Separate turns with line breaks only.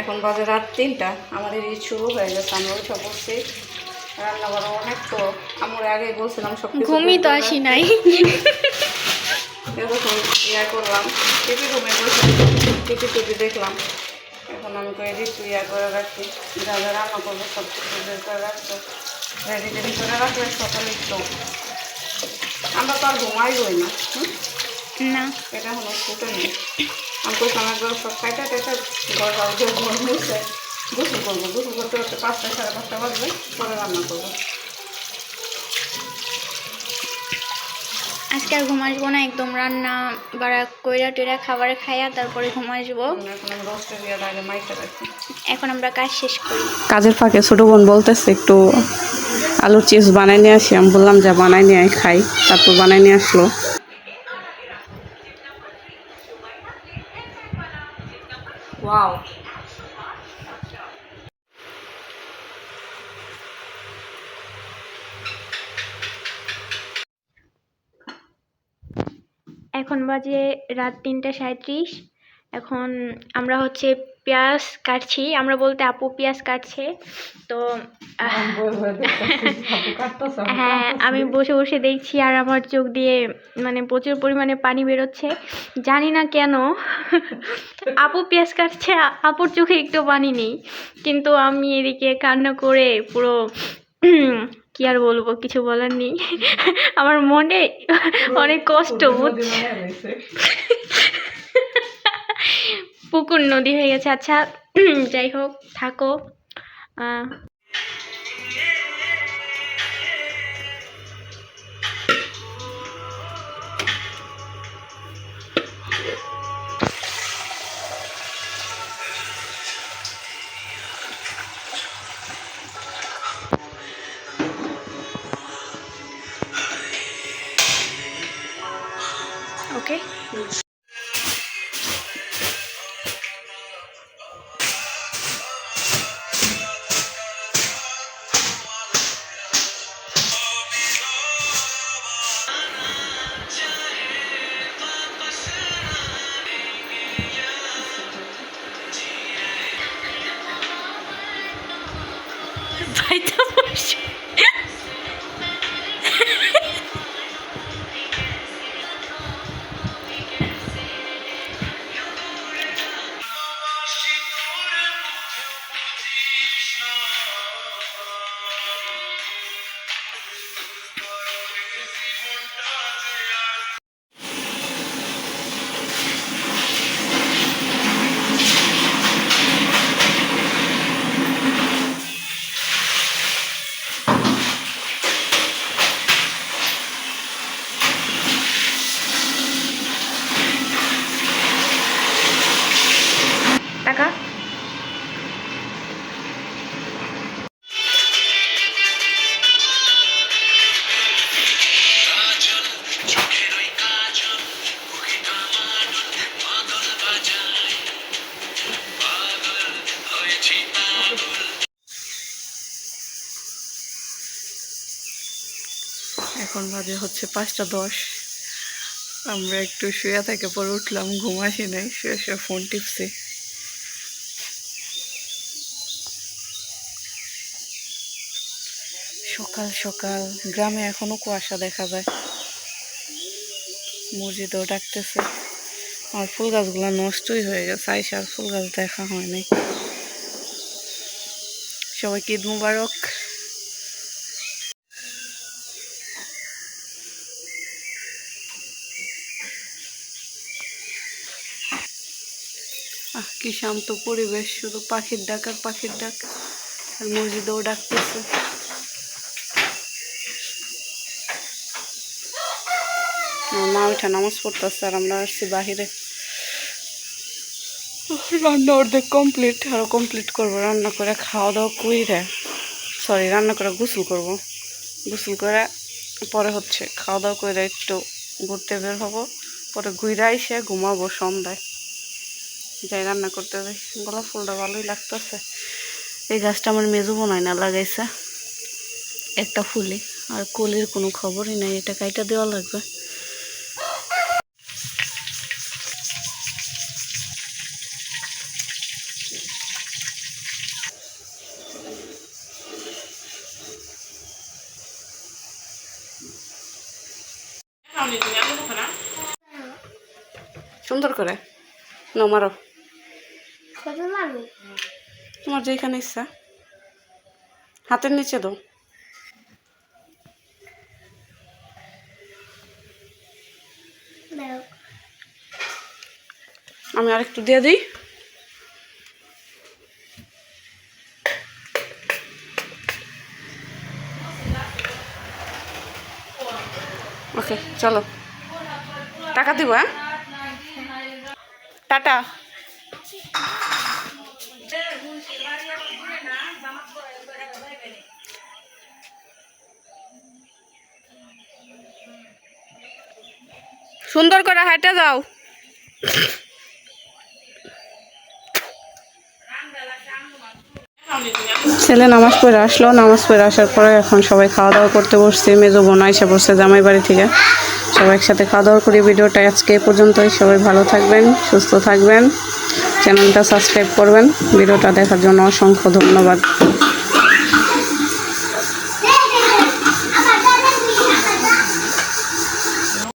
এখন বাজে রাত তিনটা। আমাদের এই শুরু হয়ে গেছে আমরা উঠে পড়ছি রান্না বান্না অনেক তো আমরা আগে বলছিলাম সব
ঘুমই তো আসি নাই।
এরকম ইয়া করলাম টিপি রুমে বসে টিপি টিপি দেখলাম। এখন আমি তো এডিট ইয়া করে রাখি যা যা রান্না করব সব কিছু বের করে রাখব। রেডি টেডি করে রাখলে সকালে একটু আমরা তো আর ঘুমাইবই না হুম?
না।
এটা হলো ফুটে নেই আমি কইতাম একবার সব খাইটা টাইটা ঘর ঘর ঘর মুছে গোসল করব। গোসল করতে করতে পাঁচটা সাড়ে পাঁচটা বাজবে পরে রান্না করব।
আজকে আর ঘুম আসব না একদম রান্না বাড়া কইরা টইরা খাবার খাইয়া তারপরে ঘুম আসব।
এখন
আমরা কাজ শেষ করি।
কাজের ফাঁকে ছোটো বোন বলতেছে একটু আলুর চিপস বানাই নিয়ে আসি। আমি বললাম যা বানাই নিয়ে আয় খাই। তারপর বানাই নিয়ে আসলো। ওয়াও
এখন বাজে রাত তিনটা সাঁত্রিশ এখন আমরা হচ্ছে পেঁয়াজ কাটছি। আমরা বলতে আপু পেঁয়াজ কাটছে। তো হ্যাঁ আমি বসে বসে দেখছি আর আমার চোখ দিয়ে মানে প্রচুর পরিমাণে পানি বেরোচ্ছে। জানি না কেন আপু পেঁয়াজ কাটছে আপুর চোখে একটু পানি নেই। কিন্তু আমি এদিকে কান্না করে পুরো কি আর বলব কিছু বলার নেই। আমার মনে অনেক কষ্ট বুঝছে পুকুর নদী হয়ে গেছে। আচ্ছা যাই হোক থাকো। আহ, টাকা
এখন বাজে হচ্ছে পাঁচটা দশ। আমরা একটু শুয়ে থেকে পরে উঠলাম, ঘুম আসি নাই, শুয়ে শুয়ে ফোন টিপছি। সকাল সকাল গ্রামে এখনও কুয়াশা দেখা যায়। মসজিদেও ডাকতেছে। আমার ফুল গাছগুলো নষ্টই হয়ে গেছে, আইসা আর ফুল গাছ দেখা হয়নি সবাইকে ঈদ মুবারক। আহ, কি শান্ত পরিবেশ, শুধু পাখির ডাক আর পাখির ডাক। আর মসজিদেও ডাকতেছে। মা উঠে নামাজ পড়তেছে আর আমরা আসছি বাহিরে। রান্না অর্ধেক কমপ্লিট আরও কমপ্লিট করব। রান্না করে খাওয়া দাওয়া কইরে সরি রান্না করে গোসল করব। গোসল করে পরে হচ্ছে খাওয়া দাওয়া করে একটু ঘুরতে বের হব। পরে ঘুরে আইসে ঘুমাবো সন্ধ্যায়। যাই রান্না করতে যাই। গোলাপ ফুলটা ভালোই লাগতেছে। এই গাছটা আমার মেজু বোনায় না লাগাইছে। একটা ফুলে। আর কলের কোনো খবরই নাই। এটা কাইটা দেওয়া লাগবে। সুন্দর করে।
নমারো
তোমার যেখানে ইচ্ছা। হাতের নিচে দাও। আমি আরেকটু দিয়ে দিই। ওকে চলো। টাকা দিব হ্যাঁ? টাটা। সুন্দর করে হাইটে যাও। ছেলে নামাজ পড়ে আসলো, নামাজ পড়ে আসার পরে এখন সবাই খাওয়া দাওয়া করতে বসছে, মেজো বোন এসে বসছে জামাই বাড়ি থেকে। সবাই একসাথে খাওয়া দাওয়া করি, ভিডিওটা আজকে পর্যন্তই। সবাই ভালো থাকবেন, সুস্থ থাকবেন। চ্যানেলটা সাবস্ক্রাইব করবেন। ভিডিওটা দেখার জন্য অসংখ্য ধন্যবাদ।